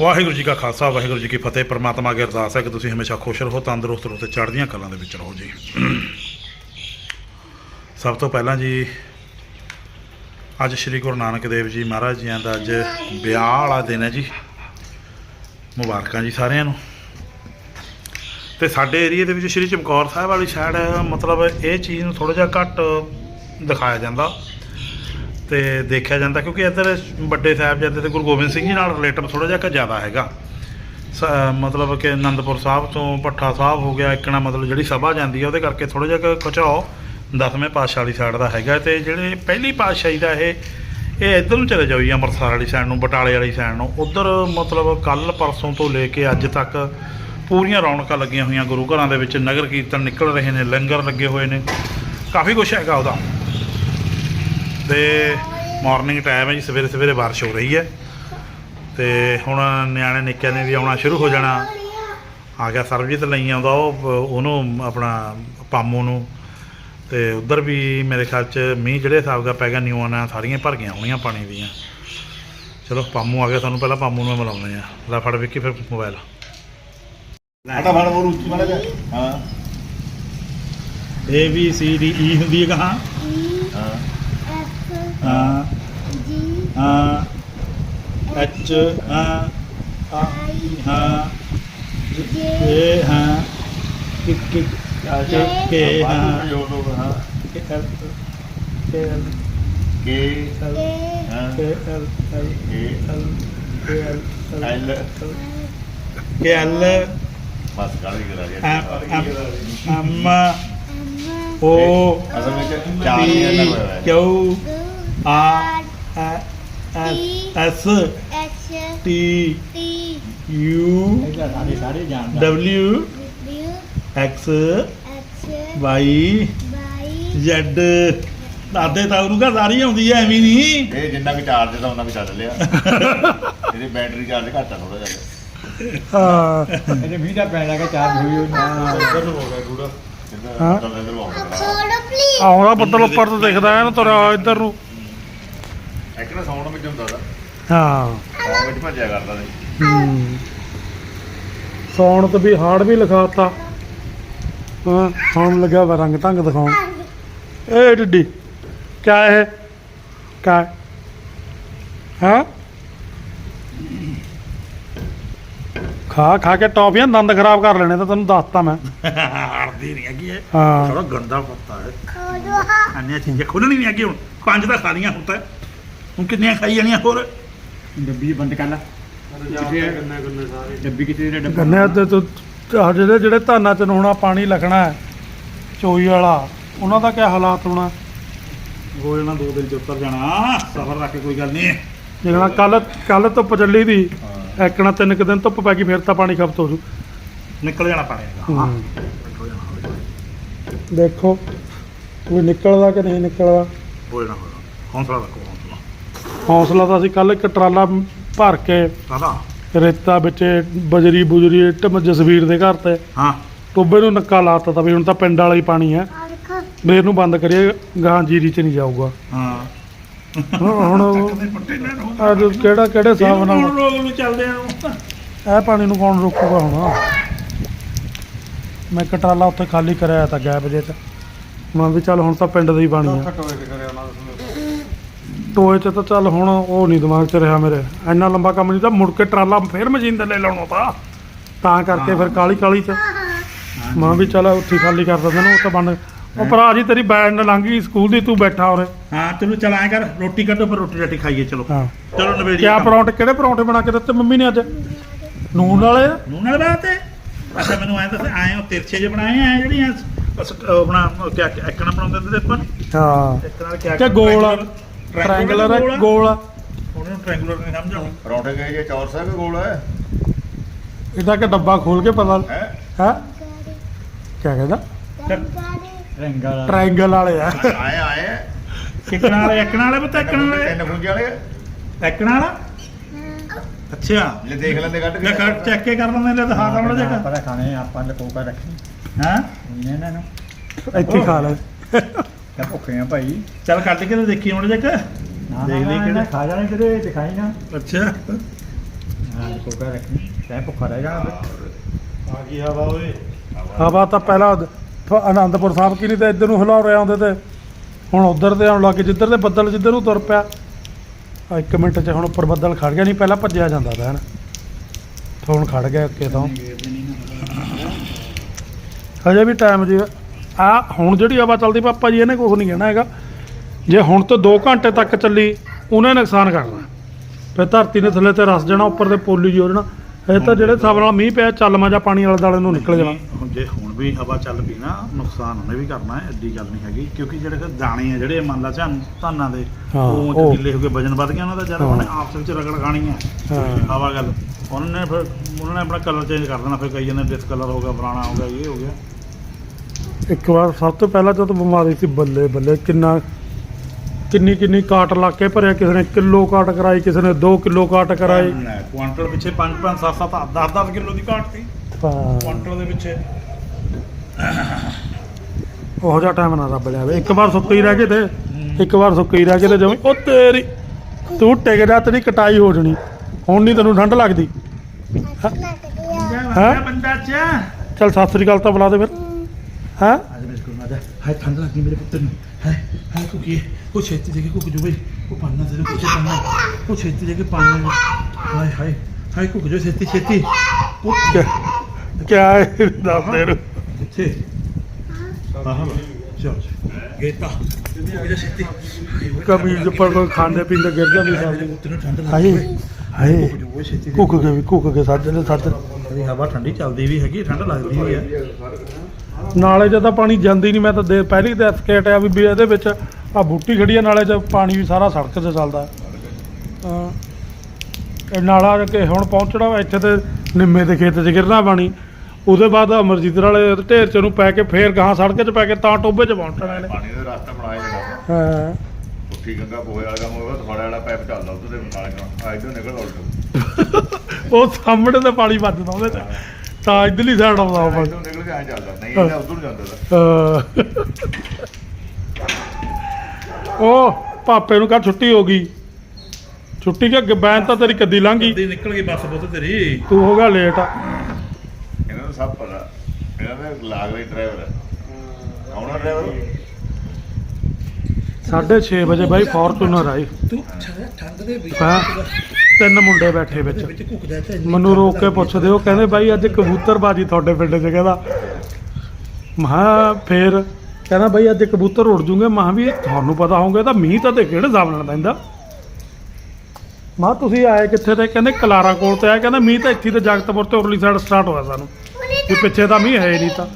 ਵਾਹਿਗੁਰੂ ਜੀ ਕਾ ਖਾਲਸਾ, ਵਾਹਿਗੁਰੂ ਜੀ ਕੀ ਫਤਿਹ। ਪ੍ਰਮਾਤਮਾ ਅੱਗੇ ਅਰਦਾਸ ਹੈ ਕਿ ਤੁਸੀਂ ਹਮੇਸ਼ਾ ਖੁਸ਼ ਰਹੋ, ਤੰਦਰੁਸਤ ਰਹੋ ਤੇ ਚੜ੍ਹਦੀਆਂ ਕਲਾਂ ਦੇ ਵਿੱਚ ਰਹੋ ਜੀ। ਸਭ ਤੋਂ ਪਹਿਲਾਂ ਜੀ, ਅੱਜ ਸ੍ਰੀ ਗੁਰੂ ਨਾਨਕ ਦੇਵ ਜੀ ਮਹਾਰਾਜ ਜੀਆਂ ਦਾ ਅੱਜ ਵਿਆਹ ਵਾਲਾ ਦਿਨ ਹੈ ਜੀ। ਮੁਬਾਰਕਾਂ ਜੀ ਸਾਰਿਆਂ ਨੂੰ। ਤੇ ਸਾਡੇ ਏਰੀਆ ਦੇ ਵਿੱਚ ਸ੍ਰੀ ਚਮਕੌਰ ਸਾਹਿਬ ਵਾਲੀ ਸਾਈਡ ਮਤਲਬ ਇਹ ਚੀਜ਼ ਨੂੰ ਥੋੜਾ ਜਿਹਾ ਘੱਟ ਦਿਖਾਇਆ ਜਾਂਦਾ। ਤੇ ਦੇਖਿਆ ਜਾਂਦਾ ਕਿਉਂਕਿ ਇੱਧਰ ਵੱਡੇ ਸਾਹਿਬਜ਼ਾਦੇ ਤੇ ਗੁਰੂ ਗੋਬਿੰਦ ਸਿੰਘ ਜੀ ਨਾਲ ਰਿਲੇਟਡ ਥੋੜਾ ਜਿਹਾ ਕੁ ਜ਼ਿਆਦਾ ਹੈਗਾ। ਸ- ਮਤਲਬ ਕਿ ਅਨੰਦਪੁਰ ਸਾਹਿਬ ਤੋਂ ਪੱਠਾ ਸਾਹਿਬ ਹੋ ਗਿਆ ਇੱਕਣਾ ਮਤਲਬ ਜਿਹੜੀ ਸਭਾ ਜਾਂਦੀ ਹੈ ਉਹਦੇ ਕਰਕੇ ਥੋੜਾ ਜਿਹਾ ਕੁ ਖਿਚਾਓ। ਦਸਵੇਂ ਪਾਤਸ਼ਾਹ ਵਾਲੀ ਸਾਈਡ ਦਾ ਹੈਗਾ ਤੇ ਜਿਹੜੇ ਪਹਿਲੀ ਪਾਤਸ਼ਾਹੀ ਦਾ ਇਹ ਇਹ ਇੱਧਰ ਨੂੰ ਚਲੇ ਜਾਓ ਜੀ, ਅੰਮ੍ਰਿਤਸਰ ਵਾਲੀ ਸਾਈਡ ਨੂੰ, ਬਟਾਲੇ ਵਾਲੀ ਸਾਈਡ ਨੂੰ। ਉਧਰ ਮਤਲਬ ਕੱਲ ਪਰਸੋਂ ਤੋਂ ਲੈ ਕੇ ਅੱਜ ਤੱਕ ਪੂਰੀਆਂ ਰੌਣਕਾਂ ਲੱਗੀਆਂ ਹੋਈਆਂ ਗੁਰੂ ਘਰਾਂ ਦੇ ਵਿੱਚ। ਨਗਰ ਕੀਰਤਨ ਨਿਕਲ ਰਹੇ ਨੇ, ਲੰਗਰ ਲੱਗੇ ਹੋਏ ਨੇ। ਕਾਫੀ ਕੁਝ ਹੈਗਾ ਉਹਦਾ। ਤੇ ਮਾਰਨਿੰਗ ਟਾਈਮ ਹੈ ਜੀ, ਸਵੇਰੇ ਸਵੇਰੇ ਬਾਰਿਸ਼ ਹੋ ਰਹੀ ਹੈ। ਤੇ ਹੁਣ ਨਿਆਣੇ ਨਿੱਕਿਆਂ ਨੇ ਵੀ ਆਉਣਾ ਸ਼ੁਰੂ ਹੋ ਜਾਣਾ। ਆ ਗਿਆ ਸਰਬਜੀਤ ਲਈ ਆਉਂਦਾ, ਉਹ, ਉਹਨੂੰ ਆਪਣਾ ਪਾਮੂ ਨੂੰ। ਤੇ ਉਧਰ ਵੀ ਮੇਰੇ ਖਿਆਲ ਚ ਮੀਂਹ ਜਿਹੜੇ ਹਿਸਾਬ ਦਾ ਪੈ ਗਿਆ ਨਿਊਆਂ ਨਾਲ ਸਾਰੀਆਂ ਭਰ ਗਈਆਂ ਹੋਣੀਆਂ ਪਾਣੀ ਦੀਆਂ। ਚਲੋ, ਪਾਮੂ ਆ ਗਿਆ ਤੁਹਾਨੂੰ, ਪਹਿਲਾਂ ਪਾਮੂ ਨੂੰ ਮਿਲਾਉਂਦੇ ਆ ਲੈ ਫੜ ਵਿੱਕੀ, ਫਿਰ ਮੋਬਾਈਲ ਆਟਾ ਫੜ, ਹੋਰ ਉੱਚੀ ਮਾੜਾ ਜਿਹਾ। ਹਾਂ। A B C D E ਹੁੰਦੀ ਹੈ ਕਹਾਂ ਹਾਂ ਹਾਂ ਐਚ ਹਾਂ ਆ। ਹਾਂ। ਇਹ ਹਾਂ ਕਿ ਕਿ ਕੇ ਕੇ ਹਾਂ। ਜੋੜ ਦੋ ਹਾਂ। K L K L. K. L ਹਾਂ। K L L. K. L K L L. K L. ਬਸ ਕਾਲੀ ਕਰਾ ਐਮ ਐਮ ਓ ਅਸਲ ਵਿੱਚ ਚਾਰ ਹੀ ਪੀ ਇਹਨਾਂ ਹੋਇਆ। ਕਿਊ। ਆ ਐਸ ਐਸ ਟੀ ਯੂ ਸਾਰੇ ਸਾਰੇ ਜਾਣਦਾ। W X Y Z. ਦਾਦੇ ਤਾਂ ਉਹਨੂੰ ਕਾ ਸਾਰੀ ਆਉਂਦੀ ਐ ਐਵੇਂ ਨਹੀਂ ਇਹ ਜਿੰਨਾ ਵੀ ਚਾਰਜ ਦਾ ਉਹਨਾਂ ਵੀ ਚੱਲ ਲਿਆ। ਇਹਦੀ ਬੈਟਰੀ ਚਾਰਜ ਘੱਟ ਆ ਥੋੜਾ ਜਿਹਾ। ਹਾਂ। ਇਹਦੇ ਮੀਂਹ ਦਾ ਪੈਣਾ ਕਿ ਚਾਰ ਹੋਈ ਹੋਈ ਨਾ। ਇੱਧਰ ਨੂੰ ਹੋ ਗਿਆ ਗੂੜਾ। ਹਾਂ। ਇੱਧਰ ਇੱਧਰ ਨੂੰ ਆਉਂਦਾ ਆਉਂਦਾ ਬੱਦਲ ਉੱਪਰ ਤੋਂ ਦਿਖਦਾ ਐ ਨਾ ਤੁਰਿਆ ਇੱਧਰ ਨੂੰ। ਇੱਕ ਨਾ ਸਾਊਂਡ ਵਿੱਚ ਹੁੰਦਾ ਦਾ। ਹਾਂ। ਸਾਊਂਡ ਵਿੱਚ ਭੱਜਿਆ ਕਰਦਾ ਸੀ। ਸੌਣ ਤੇ ਵੀ ਹਾਰਡ ਵੀ ਲਿਖਾਤਾ। ਹਾਂ ਹੁਣ ਲੱਗਿਆ ਵਾ ਰੰਗ ਢੰਗ ਦਿਖਾਉਣ। ਏ ਡਿੱਡੀ ਕਿਆ ਹੈ ਕਿਆ ਹਾਂ? ਖਾ ਖਾ ਕੇ ਟੌਫੀਆਂ ਦੰਦ ਖਰਾਬ ਕਰ ਲੈਣੇ ਤਾਂ ਤੈਨੂੰ ਦੱਸਤਾ ਮੈਂ। ਹੜਦੀ ਨਹੀਂ ਹੈਗੀ ਇਹ। ਹਾਂ। ਥੋੜਾ ਗੰਦਾ ਪੱਤਾ ਹੈ। ਅੰਨੀਆਂ ਚੀਜ਼ਾਂ ਖੋਲਣੀ ਨਹੀਂ ਹੈਗੀ ਹੁਣ। ਪੰਜ ਤਾਂ ਖਾਲੀਆਂ ਹੁਣ ਤਾਂ। ਹੁਣ ਕਿੰਨੀਆਂ ਖਾਈ ਜਾਣੀਆਂ ਹੋਰ? ਡੱਬੀ ਬੰਦ ਕਰ ਲੈ। ਡੱਬੀ ਕਿਤੇ ਦੇ ਡੱਬਾ ਗੰਨੇ ਤੇ ਤੂੰ ਆਹ ਜਿਹੜੇ ਜਿਹੜੇ ਧਾਨਾਂ ਚ ਨਹਾਉਣਾ ਪਾਣੀ ਲੱਗਣਾ ਹੈ ਚੋਈ ਵਾਲਾ ਉਹਨਾਂ ਦਾ ਕਿਆ ਹਾਲਾਤ ਹੋਣਾ? ਹੋ ਜਾਣਾ ਦੋ ਦਿਨ ਚ ਉੱਤਰ ਜਾਣਾ। ਸਫਰ ਰੱਖ ਕੇ ਕੋਈ ਗੱਲ ਨਹੀਂ। ਜਿਹੜਾ ਕੱਲ ਕੱਲ ਧੁੱਪ ਚੱਲੀ ਦੀ। ਐਕਣਾ ਤਿੰਨ ਕੁ ਦਿਨ ਧੁੱਪ ਪੈ ਗਈ ਫਿਰ ਤਾਂ ਪਾਣੀ ਖਪਤ ਹੋ ਜੂ। ਨਿਕਲ ਜਾਣਾ ਪਾਣੀ ਹੂੰ। ਦੇਖੋ ਕੋਈ ਨਿਕਲਦਾ ਕਿ ਨਹੀਂ ਨਿਕਲਦਾ? ਹੋ ਜਾਣਾ ਹੋ ਜਾਣਾ ਹੌਂਸਲਾ ਰੱਖੋ। ਹੌਂਸਲਾ ਤਾਂ ਅਸੀਂ ਕੱਲ ਇੱਕ ਟਰਾਲਾ ਭਰ ਕੇ ਕਾਹਦਾ ਰੇਤਾ ਵਿੱਚ ਬਜਰੀ ਬੁਜਰੀ ਇੱਟ ਮ- ਜਸਵੀਰ ਦੇ ਘਰ ਤੇ ਹਾਂ। ਟੋਬੇ ਨੂੰ ਨੱਕਾ ਲਾਤਾ ਤਾਂ ਵੀ ਹੁਣ ਤਾਂ ਪਿੰਡ ਵਾਲਾ ਹੀ ਪਾਣੀ ਹੈ। ਫੇਰ ਨੂੰ ਬੰਦ ਕਰੀਏ ਗਾਂ ਜੀਰੀ ਚ ਨਹੀਂ ਜਾਊਗਾ। ਹਾਂ। ਹੁਣ ਅੱਜ ਕਿਹੜਾ ਕਿਹੜੇ ਹਿਸਾਬ ਨਾਲ ਲੋਕ ਨੂੰ ਚੱਲਦੇ ਆ ਇਹ ਪਾਣੀ ਨੂੰ ਕੌਣ ਰੋਕੂਗਾ ਹੁਣ? ਮੈਂ ਇੱਕ ਟਰਾਲਾ ਉੱਥੇ ਖਾਲੀ ਕਰਿਆ ਤਾਂ ਗੈਪ ਜੇ ਚ ਮੈਂ ਵੀ ਚੱਲ ਹੁਣ ਤਾਂ ਪਿੰਡ ਦਾ ਹੀ ਪਾਣੀ ਆ। ਟੋਏ ਚ ਤਾਂ ਚੱਲ ਹੁਣ ਉਹ ਨਹੀਂ ਦਿਮਾਗ 'ਚ ਰਿਹਾ ਮੇਰੇ। ਇੰਨਾ ਲੰਬਾ ਕੰਮ ਨਹੀਂ ਤਾਂ ਮੁੜ ਕੇ ਟਰਾਲਾ ਫੇਰ ਮਸ਼ੀਨ ਤੇ ਲੈ ਲਾਉਣਾ ਤਾਂ। ਤਾਂ ਕਰਕੇ ਫਿਰ ਕਾਲੀ ਕਾਲੀ ਚ। ਮੈਂ ਵੀ ਚੱਲ ਉੱਥੇ ਖਾਲੀ ਕਰ ਦਿੰਦੇ ਨੇ ਉਹ ਤਾਂ ਬੰਦ। ਉਹ ਭਰਾ ਜੀ ਤੇਰੀ ਬੈਂਡ ਲੰਘ ਗਈ ਸਕੂਲ ਦੀ ਤੂੰ ਬੈਠਾ ਉਰੇ। ਹਾਂ ਚਲੋ ਚਲ ਕਰ ਰੋਟੀ ਕੱਢੋ ਫਿਰ ਰੋਟੀ ਰਾਟੀ ਖਾਈਏ ਚਲੋ। ਹਾਂ। ਚਲੋ ਨਵੇੜੀ ਕਿਆ ਪਰੌਂਠੇ ਕਿਹੜੇ ਪਰੌਂਠੇ ਬਣਾ ਕੇ ਦਿੱਤੇ ਮੰਮੀ ਨੇ ਅੱਜ? ਨੂਨ ਵਾਲੇ? ਨੂਨ ਨਾਲ ਬਾਤ ਅੱਛਾ ਮੈਨੂੰ ਐਂ ਦੱਸ ਆਏ ਹੋ ਤਿਰਛੇ ਜਿਹੇ ਬਣਾਏ ਆ ਜਿਹੜੀਆਂ ਬਸ ਉਹ ਆਪਣਾ ਉਹ ਕਿਆ ਨਾਲ ਬਣਾਉਂਦੇ ਹੁੰਦੇ ਤੇ ਆਪਾਂ? ਹਾਂ। ਇੱਕ ਨਾਲ ਕਿਆ ਕਿ ਗੋਲ ਟ੍ਰਾਇੰਗਲਰ ਹੈ ਗੋਲ ਆ? ਉਹਨਾਂ ਨੂੰ ਟ੍ਰਾਇੰਗੂਲਰ ਨਹੀਂ ਸਮਝਾਉਣਾ ਪਰੌਂਠੇ ਕਹੇ ਜੇ ਚੌਰਸ ਹੈ ਕਿ ਗੋਲ ਹੈ ਇਹਦਾ ਕਿ ਡੱਬਾ ਖੋਲ ਕੇ ਪਤਾ ਹੈ? ਹੈ? ਕਿਆ ਕਹਿੰਦਾ? ਰੰਗਾ ਵਾਲਾ। ਟ੍ਰਾਇੰਗਲ ਵਾਲੇ ਆ। ਆਏ ਆਏ। ਕਿੱਕਣਾ ਵਾਲੇ ਇੱਕ ਵਾਲੇ ਪਤਾ ਇੱਕ ਵਾਲੇ। ਤਿੰਨ ਖੁੰਝੇ ਵਾਲੇ ਇੱਕ ਵਾਲਾ? ਅੱਛਾ। ਲੈ ਦੇਖ ਲੈਂਦੇ ਕੱਢ ਮੈਂ ਕਰ ਚੈੱਕ ਕੇ ਕਰ ਲੈਂਦੇ ਲੈ ਦਿਖਾ ਕਮੜਾ ਜੇਗਾ ਆਪਾਂ ਤਾਂ ਖਾਣੇ ਆਪਾਂ ਲਕੋ ਕੇ ਰੱਖੇ। ਹਾਂ? ਇਹਨੇ ਇਹਨਾਂ ਨੂੰ ਇੱਥੇ ਖਾ ਲੈ। ਤਾਂ ਭੁੱਖੇ ਆ ਭਾਈ ਚੱਲ ਕੱਢ ਕੇ ਤੇ ਦੇਖੀ ਹੁਣ ਜੇਕ ਨਾ ਦੇਖ ਲਈ ਕਿਹੜੇ ਖਾ ਜਾਣੇ ਕਿਹੜੇ ਦਿਖਾਈ ਨਾ ਅੱਛਾ ਹਾਂ ਲੁਕੋ ਕੇ ਰੱਖਣੀ ਤੈਂ ਭੁੱਖਾ ਰਹਿ ਜਾਣਾ ਆ ਗਈ ਹਵਾ ਓਏ ਹਵਾ ਤਾਂ ਪਹਿਲਾਂ ਆਨੰਦਪੁਰ ਸਾਹਿਬ ਕੀ ਨਹੀਂ ਤੇ ਇੱਧਰ ਨੂੰ ਹਿਲਾਉ ਰਹੇ ਆਉਂਦੇ ਤੇ ਹੁਣ ਉਧਰ ਤੇ ਆਉਣ ਲੱਗੇ ਜਿੱਧਰ ਦੇ ਬੱਦਲ ਜਿੱਧਰ ਨੂੰ ਤੁਰ ਪਿਆ ਆ ਇੱਕ ਮਿੰਟ 'ਚ ਹੁਣ ਉੱਪਰ ਬੱਦਲ ਖੜ ਗਿਆ ਨਹੀਂ ਪਹਿਲਾਂ ਭੱਜਿਆ ਜਾਂਦਾ ਤਾਂ ਹਨ ਹੁਣ ਖੜ ਗਿਆ ਅੱਗੇ ਤੋਂ ਹਜੇ ਵੀ ਟਾਈਮ ਜੀ ਆ ਹੁਣ ਜਿਹੜੀ ਹਵਾ ਚੱਲਦੀ ਪਾਪਾ ਜੀ ਇਹਨੇ ਕੁਝ ਨਹੀਂ ਕਹਿਣਾ ਹੈਗਾ। ਜੇ ਹੁਣ ਤੋਂ 2 ਘੰਟੇ ਤੱਕ ਚੱਲੀ ਉਹਨੇ ਨੁਕਸਾਨ ਕਰਨਾ। ਫਿਰ ਧਰਤੀ ਨੇ ਥੱਲੇ ਤੇ ਰਸ ਜਾਣਾ ਉੱਪਰ ਤੇ ਪੋਲੀ ਜੀ ਹੋ ਜਾਣਾ। ਇਹ ਤਾਂ ਜਿਹੜੇ ਹਿਸਾਬ ਨਾਲ ਮੀਂਹ ਪਿਆ ਚੱਲਮਾ ਜਾਂ ਪਾਣੀ ਆਲੇ ਦੁਆਲੇ ਨੂੰ ਨਿਕਲ ਜਾਣਾ। ਹੁਣ ਜੇ ਹੁਣ ਵੀ ਹਵਾ ਚੱਲ ਪਈ ਨਾ ਨੁਕਸਾਨ ਉਹਨੇ ਵੀ ਕਰਨਾ ਹੈ ਐਡੀ ਗੱਲ ਨਹੀਂ ਹੈਗੀ। ਕਿਉਂਕਿ ਜਿਹੜੇ ਦਾਣੇ ਆ ਜਿਹੜੇ ਮੰਨ ਲਾ ਝਾਨ ਧਾਨਾਂ ਦੇ ਉਹ ਉਹ। ਗਿੱਲੇ ਹੋ ਕੇ ਵਜਨ ਵੱਧ ਗਿਆ ਉਹਨਾਂ ਦਾ ਜਦ। ਉਹਨੇ ਆਪਸ ਵਿੱਚ ਰਗੜ ਖਾਣੀ ਹੈ। ਹਵਾ ਗੱਲ। ਉਹਨਾਂ ਨੇ ਫਿਰ ਉਹਨਾਂ ਨੇ ਆਪਣਾ ਕਲਰ ਚੇਂਜ ਕਰ ਦੇਣਾ ਫਿਰ ਕਈ ਜਣੇ ਡਿਸਕਲਰ ਹੋ ਗਿਆ ਪੁਰਾਣਾ ਹੋ ਗਿਆ ਇਹ ਹੋ ਗਿਆ। ਇੱਕ ਵਾਰ ਸਭ ਤੋਂ ਪਹਿਲਾਂ ਜਦੋਂ ਬਿਮਾਰੀ ਸੀ ਬੱਲੇ ਬੱਲੇ ਕਿੰਨਾ ਕਿੰਨੀ ਕਿੰਨੀ ਕਾਟ ਲਾ ਕੇ ਭਰਿਆ ਕਿਸੇ ਨੇ ਕਿਲੋ ਕਾਟ ਕਰਾਈ ਕਿਸੇ ਨੇ 2 ਕਿਲੋ ਕਾਟ ਕਰਾਈ। ਕੁਆਂਟਲ ਪਿੱਛੇ 5 5 7 7 10 10 ਕਿਲੋ ਦੀ ਘਾਟ ਸੀ। ਹਾਂ। ਕੁਆਂਟਲ ਦੇ ਪਿੱਛੇ। ਉਹੋ ਜਿਹਾ ਟਾਈਮ ਨਾ ਰੱਬ ਲਿਆਵੇ। ਇੱਕ ਵਾਰ ਸੁੱਕੇ ਹੀ ਰਹਿ ਗਏ ਤੇ ਇੱਕ ਵਾਰ ਸੁੱਕੇ ਹੀ ਰਹਿ ਗਏ ਤੇ ਜਮੀ। ਉਹ ਤੇਰੀ ਤੂੰ ਟਿਕ ਜਾ ਤੇਰੀ ਕਟਾਈ ਹੋ ਜਣੀ। ਹੁਣ ਨਹੀਂ ਤੈਨੂੰ ਠੰਡ ਲੱਗਦੀ। ਹੈਂ? ਬੰਦਾ ਚਾ ਚੱਲ ਸਤਿ ਸ੍ਰੀ ਅਕਾਲ ਤਾਂ ਬੁਲਾ ਦੇ ਫਿਰ। ਹਾਂ? ਅੱਜ ਮੇਰੇ ਕੋਲ ਆ ਜਾ ਹਾਏ ਠੰਡ ਲੱਗੀ ਮੇਰੇ ਪੁੱਤ ਨੂੰ। ਹਾਏ ਹਾਏ ਕੁਕੀ ਉਹ ਛੇਤੀ ਦੇ ਕੇ ਕੁਕ ਜੋ ਬਈ। ਉਹ ਪਾਣਾ ਦੇ ਕੁਛ ਪਾਣਾ ਉਹ ਛੇਤੀ ਦੇ ਕੇ ਪਾਣਾ ਹਾਏ ਹਾਏ ਹਾਏ ਕੁਕ ਜੋ ਛੇਤੀ ਛੇਤੀ। ਉਹ ਕਿਆ ਹੈ ਦੱਸ ਦੇ ਰੂ ਕਿੱਥੇ? ਆਹ ਚਲ ਗੇਤਾ। ਕੁਕ ਜੋ ਛੇਤੀ। ਕਮੀਜ਼ ਉੱਪਰ ਕੋਈ ਖਾਂਦੇ ਪੀਂਦੇ ਗਿਰ ਜਾਂਦੀ ਸਾਡੀ ਪੁੱਤ ਨੂੰ ਠੰਡ ਹਾਏ ਲੱਗੀ ਹਾਏ ਕੁਕ ਜੋ ਛੇਤੀ ਕੁੱਕ ਕੇ ਵੀ ਕੁੱਕ ਕੇ ਸੱਜਣੇ ਸੱਜ। ਦੀ ਹਵਾ ਠੰਡੀ ਚੱਲਦੀ ਵੀ ਹੈਗੀ ਠੰਡ ਲੱਗਦੀ ਵੀ ਹੈ। ਨਾਲੇ 'ਚ ਤਾਂ ਪਾਣੀ ਜਾਂਦੀ ਨਹੀਂ ਮੈਂ ਤਾਂ ਦੇ ਪਹਿਲੀ ਤੇ ਸਕੇਟ ਆ ਵੀ ਇਹਦੇ ਵਿੱਚ ਆ ਬੂਟੀ ਖੜੀ ਆ ਨਾਲੇ 'ਚ ਪਾਣੀ ਵੀ ਸਾਰਾ ਸੜਕ 'ਤੇ ਚੱਲਦਾ। ਹਾਂ ਇਹ ਨਾਲਾ ਕਿ ਹੁਣ ਪਹੁੰਚਣਾ ਇੱਥੇ ਤੇ ਨਿੰਮੇ ਦੇ ਖੇਤ 'ਚ ਗਿਰਨਾ ਪਾਣੀ। ਉਹਦੇ ਬਾਅਦ ਅਮਰਜੀਤ ਵਾਲੇ ਢੇਰ 'ਚ ਨੂੰ ਪੈ ਕੇ ਫੇਰ ਗਾਹਾਂ ਸੜਕ 'ਚ ਪੈ ਕੇ ਤਾਂ ਟੋਬੇ 'ਚ ਪਹੁੰਚਣਾ ਇਹਨੇ। ਪਾਣੀ ਦਾ ਰਸਤਾ ਬਣਾਇਆ ਜਾਂਦਾ ਹਾਂ। ਉੱਠੀ ਗੰਗਾ ਕੋਹੇ ਵਾਲਾ ਕੰਮ ਹੋਇਆ ਤੁਹਾਡੇ ਵਾਲਾ ਪੈਪ ਚੱਲਦਾ ਉੱਧਰ ਦੇ ਨਾਲੇ ਆ ਇੱਧਰ ਨਿਕਲ ਉਲਟ ਉਹ ਸਾਹਮਣੇ ਤੇ ਪਾਣੀ ਵੱਜਦਾ ਉਹਦੇ 'ਚ। ਤਾਂ ਇਧਰਲੀ ਸਾਈਡ ਆਉਂਦਾ ਇੱਧਰ ਨਿਕਲ ਕੇ ਐ ਚੱਲਦਾ। ਨਹੀਂ ਇਹਦਾ ਉੱਧਰ ਜਾਂਦਾ ਤਾ। ਅਹ ਉਹ ਪਾਪੇ ਨੂੰ ਕਹ ਛੁੱਟੀ ਹੋ ਗਈ। ਛੁੱਟੀ ਕਿ ਬੈਨ ਤਾਂ ਤੇਰੀ ਕੱਦੀ ਲੰਘ ਗਈ। ਦੀ ਨਿਕਲ ਗਈ ਬੱਸ ਪੁੱਤ ਤੇਰੀ। ਤੂੰ ਹੋ ਗਿਆ ਲੇਟ ਆ। ਇਹਨਾਂ ਨੂੰ ਸਭ ਪਤਾ। ਇਹਨਾਂ ਦੇ ਲਾਗ ਲਈ ਡਰਾਈਵਰ ਹੈ ਆਉਣਾ ਡਰਾਈਵਰ 6:30 ਵਜੇ ਬਾਈ ਫੋਰਚੂਨਰ ਆਈ। ਤੂੰ ਠੰਡ ਦੇ ਵਿੱਚ ਹਾਂ। ਤਿੰਨ ਮੁੰਡੇ ਬੈਠੇ ਵਿੱਚ। ਵਿੱਚ ਘੁੱਕਦਾ ਤੇ ਮੈਨੂੰ ਰੋਕ ਕੇ ਪੁੱਛਦੇ ਉਹ ਕਹਿੰਦੇ ਬਾਈ ਅੱਜ ਕਬੂਤਰਬਾਜੀ ਤੁਹਾਡੇ ਪਿੰਡ 'ਚ ਕਹਿੰਦਾ ਮਹਾ ਫੇਰ ਕਹਿੰਦਾ ਬਾਈ ਅੱਜ ਕਬੂਤਰ ਉੜ ਜੂਗੇ ਮਹਾ ਵੀ ਤੁਹਾਨੂੰ ਪਤਾ ਹੋਊਗਾ ਤਾਂ ਮੀਂਹ ਤਾਂ ਤੇ ਕਿਹੜੇ ਹਿਸਾਬ ਨਾਲ ਪੈਂਦਾ। ਮਾ ਤੁਸੀਂ ਆਏ ਕਿੱਥੇ ਤੇ? ਕਹਿੰਦੇ ਕਲਾਰਾ ਕੋਲ ਤੇ ਆਏ ਕਹਿੰਦਾ ਮੀਂਹ ਤਾਂ ਇੱਥੇ ਤੇ ਜਗਤਪੁਰ ਤੇ ਉਰਲੀ ਸਾਈਡ ਸਟਾਰਟ ਹੋਇਆ ਸਾਨੂੰ। ਵੀ ਪਿੱਛੇ ਤਾਂ ਮੀਂਹ ਹੈ ਹੀ ਨਹੀਂ ਤਾਂ।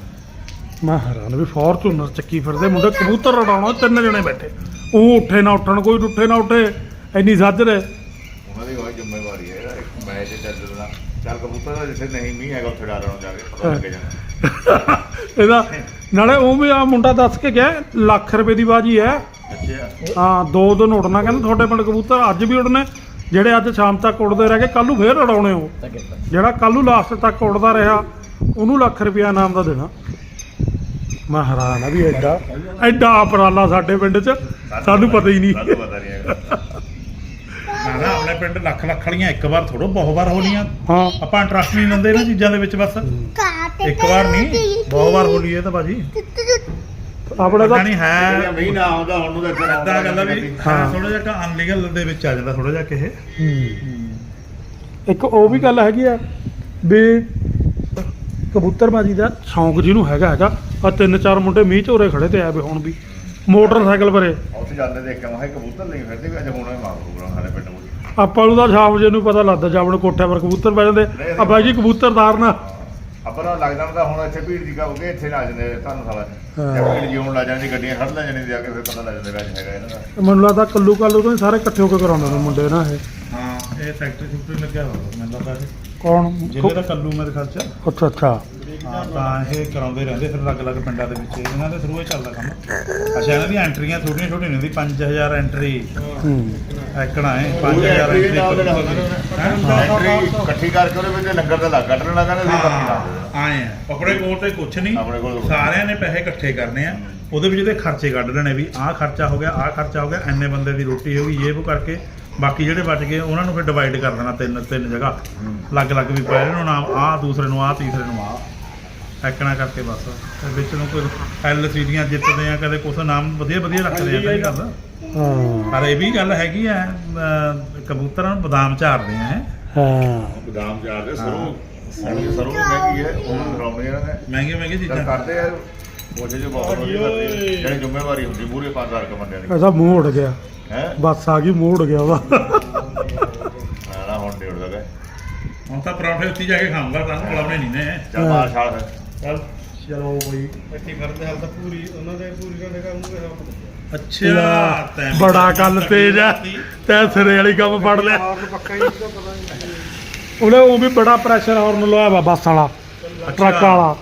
ਮੈਂ ਹੈਰਾਨ ਵੀ ਫੋਰਚੂਨਰ ਚੱਕੀ ਫਿਰਦੇ ਮੁੰਡੇ ਕਬੂਤਰ ਉਡਾਉਣਾ ਤਿੰਨ ਜਣੇ ਬੈਠੇ। ਉਹ ਉੱਠੇ ਨਾ ਉੱਠਣ ਕੋਈ ਉੱਠੇ ਨਾ ਉੱਠੇ ਇੰਨੀ ਸਾਜਰੇ ਉਹਨਾਂ ਦੀ ਹੋਈ ਜ਼ਿੰਮੇਵਾਰੀ ਹੈ। ਇਹਦਾ ਇੱਕ ਮੈਚ ਚੱਲ ਦਾ ਚੱਲ ਕਬੂਤਰ ਦਾ ਜਿੱਥੇ ਨਹੀਂ ਮੀਂਹ ਹੈਗਾ ਉੱਥੇ ਡਾਲਣ ਜਾ ਕੇ ਪਤਾ ਲੱਗ ਜਾਣਾ ਇਹਦਾ ਨਾਲੇ ਉਹ ਵੀ ਆ ਮੁੰਡਾ ਦੱਸ ਕੇ ਗਿਆ ਲੱਖ ਰੁਪਏ ਦੀ ਬਾਜੀ ਹੈ। ਅੱਛਾ। ਹਾਂ ਦੋ ਦਿਨ ਉਡਣਾ ਕਹਿੰਦਾ ਤੁਹਾਡੇ ਪਿੰਡ ਕਬੂਤਰ ਅੱਜ ਵੀ ਉਡਨੇ ਜਿਹੜੇ ਅੱਜ ਸ਼ਾਮ ਤੱਕ ਉਡਦੇ ਰਹਿ ਗਏ ਕੱਲ ਨੂੰ ਫੇਰ ਉਡਾਉਣੇ ਹੋ ਜਿਹੜਾ ਕੱਲ ਨੂੰ ਲਾਸਟ ਤੱਕ ਉਡਦਾ ਰਿਹਾ ਉਹਨੂੰ ਲੱਖ ਰੁਪਿਆ ਇਨਾਮ ਦਾ ਦੇਣਾ। ਮੈਂ ਹੈਰਾਨ ਆ ਵੀ ਐਡਾ ਐਡਾ ਉਪਰਾਲਾ ਸਾਡੇ ਪਿੰਡ 'ਚ ਸਾਨੂੰ ਪਤਾ ਹੀ ਨਹੀਂ। ਸਾਨੂੰ ਪਤਾ ਨਹੀਂ ਹੈਗਾ। ਨਾ ਨਾ ਆਪਣੇ ਪਿੰਡ ਲੱਖ ਲੱਖ ਵਾਲੀਆਂ ਇੱਕ ਵਾਰ ਥੋੜੋ ਬਹੁਤ ਵਾਰ ਹੋਣੀਆਂ ਹਾਂ। ਆਪਾਂ ਇੰਟਰਸਟ ਨਹੀਂ ਲੈਂਦੇ ਇਹਨਾਂ ਚੀਜ਼ਾਂ ਦੇ ਵਿੱਚ ਬਸ। ਇੱਕ ਵਾਰ ਨਹੀਂ ਬਹੁਤ ਵਾਰ ਹੋਲੀ ਇਹ ਤਾਂ ਬਾਜੀ ਆਪਣੇ ਤਾਂ ਨਹੀਂ ਹੈ। ਜਿਹੜਾ ਮੀਂਹ ਨਾ ਆਉਂਦਾ ਹੁਣ ਨੂੰ ਤਾਂ ਇੱਥੇ ਇਦਾਂ ਗੱਲ ਆ ਵੀ ਹਾਂ। ਥੋੜਾ ਜਿਹਾ ਅਨਲੀਗਲ ਦੇ ਵਿੱਚ ਆ ਜਾਂਦਾ ਥੋੜਾ ਜਿਹਾ ਕਿ ਇੱਕ ਉਹ ਵੀ ਗੱਲ ਹੈਗੀ ਆ ਵੀ ਕਬੂਤਰਬਾਜੀ ਦਾ ਸ਼ੌਂਕ ਜਿਹਨੂੰ ਹੈਗਾ ਹੈਗਾ ਆ ਤਿੰਨ ਚਾਰ ਮੁੰਡੇ ਮੀਂਹ ਝੋਰੇ ਖੜੇ ਤੇ ਆਏ ਵੇ ਹੁਣ ਵੀ। ਮੋਟਰਸਾਈਕਲ ਪਰੇ। ਉੱਥੇ ਜਾਂਦੇ ਦੇਖਿਆ ਮੈਂ ਕਬੂਤਰ ਲਈ ਫਿਰਦੇ ਵੀ ਅੱਜ ਹੁਣ ਮਾਰ ਪ੍ਰੋਗਰਾਮ ਸਾਡੇ ਪਿੰਡ ਵਿੱਚ ਆਪਾਂ ਨੂੰ ਤਾਂ ਸ਼ਾਮ ਜੇ ਨੂੰ ਪਤਾ ਲੱਗਦਾ ਜਾਵਣ ਕੋਠੇ ਪਰ ਕਬੂਤਰ ਬਹਿ ਜਾਂਦੇ। ਆ ਬਾਈ ਜੀ ਕਬੂਤਰਦਾਰ ਨਾ। ਆਪਾਂ ਨੂੰ ਲੱਗ ਜਾਂਦਾ ਹੁਣ ਇੱਥੇ ਭੀੜ ਦੀ ਕਹੋਗੇ ਇੱਥੇ ਨਾ ਜਾਂਦੇ ਤੁਹਾਨੂੰ ਸਾਲਾ। ਹਾਂ। ਜਾਂ ਭੀੜ ਜਿਉਣ ਲੱਗ ਜਾਂਦੀ ਗੱਡੀਆਂ ਖੜ ਲੈ ਜਾਂਦੀ ਜਾ ਕੇ ਫਿਰ ਪਤਾ ਲੱਗ ਜਾਂਦਾ ਵੀ ਅੱਜ ਹੈਗਾ ਇਹਨਾਂ ਦਾ। ਮੈਨੂੰ ਲੱਗਦਾ ਕੱਲੂ ਕੱਲੂ ਤੋਂ ਸਾਰੇ ਇਕੱਠੇ ਹੋ ਕੇ ਕਰਾਉਂਦੇ ਨੇ ਮੁੰਡੇ ਨਾ ਇਹ। ਹਾਂ। ਇਹ ਫੈਕਟਰੀ ਫੈਕਟਰੀ ਲੱਗਿਆ ਹੋਇਆ ਮੈਨੂੰ ਲੱਗਦਾ ਕੌਣ? ਦਾ ਕੱਲੂ ਮੇਰੇ ਖਿਆਲ ਚ। ਅੱਛਾ ਅੱਛਾ। ਤਾਂ ਇਹ ਕਰਾਉਂਦੇ ਰਹਿੰਦੇ ਫਿਰ ਅਲੱਗ-ਅਲੱਗ ਪਿੰਡਾਂ ਦੇ ਵਿੱਚ। ਇਹਨਾਂ ਦੇ ਥਰੂ ਇਹ ਚੱਲਦਾ ਕੰਮ। ਅੱਛਾ ਇਹਨਾਂ ਦੀਆਂ ਐਂਟਰੀਆਂ ਛੋਟੀਆਂ ਛੋਟੀਆਂ ਨਹੀਂ ਹੁੰਦੀ 5000 ਐਂਟਰੀ ਹੂੰ। ਐਕਣਾ ਹੈ? 5000 ਐਂਟਰੀ ਐਂਟਰੀ ਇਕੱਠੀ ਕਰਕੇ ਉਹਦੇ ਵਿੱਚ ਲੰਗਰ ਦਾ ਲੱਗ ਕੱਢ ਲੈਣਾ ਕਹਿੰਦੇ ਸੀ ਬਾਕੀ ਨਾ ਆਏ ਆ। ਆਪਣੇ ਕੋਲ ਤੇ ਕੁਝ ਨਹੀਂ। ਸਾਰਿਆਂ ਨੇ ਪੈਸੇ ਇਕੱਠੇ ਕਰਨੇ ਆ। ਉਹਦੇ ਵਿੱਚ ਇਹਦੇ ਖਰਚੇ ਕੱਢ ਲੈਣੇ ਵੀ ਆਹ ਖਰਚਾ ਹੋ ਗਿਆ ਆਹ ਖਰਚਾ ਹੋ ਗਿਆ ਐਨੇ ਬੰਦੇ ਦੀ ਰੋਟੀ ਹੋ ਗਈ ਇਹ ਉਹ ਕਰਕੇ। ਬਾਕੀ ਜਿਹੜੇ ਬਚ ਗਏ ਉਹਨਾਂ ਨੂੰ ਫਿਰ ਡਿਵਾਈਡ ਕਰ ਦੇਣਾ ਤਿੰਨ ਤਿੰਨ ਜਗ੍ਹਾ। ਅਲੱਗ-ਅਲੱਗ ਵੀ ਪਾਏ ਨੂੰ ਨਾਮ ਆਹ ਦੂਸਰੇ ਨੂੰ ਆਹ ਤੀਸਰੇ ਨੂੰ ਆਹ। ਐਕਣਾ ਕਰਕੇ ਬਸ। ਤੇ ਵਿੱਚ ਨੂੰ ਕੋਈ ਐਲ ਸੀਡੀਆਂ ਜਿੱਤਦੇ ਆ ਕਦੇ ਕੁਛ ਨਾਮ ਵਧੀਆ ਵਧੀਆ ਰੱਖਦੇ ਆ ਤਾਂ ਨਹੀਂ ਕਰਦਾ ਹਾਂ। ਪਰ ਇਹ ਵੀ ਗੱਲ ਹੈਗੀ ਆ ਅਮ, ਕਬੂਤਰਾਂ ਨੂੰ ਬਦਾਮ ਝਾੜਦੇ ਆ ਹੈਂ। ਹਾਂ। ਬਦਾਮ ਚਾਰਦੇ ਸਰੋਂ ਸਰੋਂ ਸਰੋਂ ਵੀ ਮਹਿੰਗੀ ਹੈ ਉਹ ਕਰਾਉਂਦੇ ਆ ਨੇ। ਮਹਿੰਗੇ ਮਹਿੰਗੇ ਚੱਲ ਚੀਜ਼ਾਂ ਕਰਦੇ ਆ ਉਹਦੇ ਜੋ ਬਹੁਤ ਵਧੀਆ ਕਰਦੇ। ਜਿਹੜੀ ਜ਼ਿੰਮੇਵਾਰੀ ਹੁੰਦੀ ਮੂਰੇ 5000 ਕ ਬੰਦਿਆਂ ਦੀ। ਇਹਦਾ ਮੂੰਹ ਉੜ ਗਿਆ। ਹੈ? ਬੱਸ ਆ ਗਈ ਮੂੰਹ ਉੜ ਗਿਆ ਉਹਦਾ। ਨਾ ਹੁਣ ਨਹੀਂ ਉੱਡਦਾ ਗਾ। ਹੁਣ ਤਾਂ ਪਰੌਂਠੇ ਉੱਤੀ ਜਾ ਕੇ ਖਾਊਂਗਾ ਤਾਂ ਖਲਾਉਣੇ ਨਹੀਂ ਨੇ। ਚੱਲ ਮਾਰ ਛਾਲ ਫਿਰ। ਚੱਲ। ਚਲੋ ਬਈ। ਇੱਥੇ ਕਰਦੇ ਹਾਲ ਤਾਂ ਪੂਰੀ ਉਹਨਾਂ ਦੇ ਪੂਰੀ ਕਰਦੇ ਕੰਮ ਨੂੰ ਹੱਥ ਅੱਛਾ ਤੈਂ ਬੜਾ ਗੱਲ ਤੇਜ ਆ। ਤੈ ਸਿਰੇ ਵਾਲੀ ਕੰਮ ਫੜ ਲਿਆ। ਮਾਰਨ ਪੱਕਾ ਹੀ ਤਾਂ ਪਤਾ ਨਹੀਂ ਉਹਨੇ ਉਹ ਵੀ ਬੜਾ ਪ੍ਰੈਸ਼ਰ ਹਾਰਨ ਲਵਾਇਆ ਵਾ ਬੱਸ ਵਾਲਾ ਟਰੱਕ ਵਾਲਾ।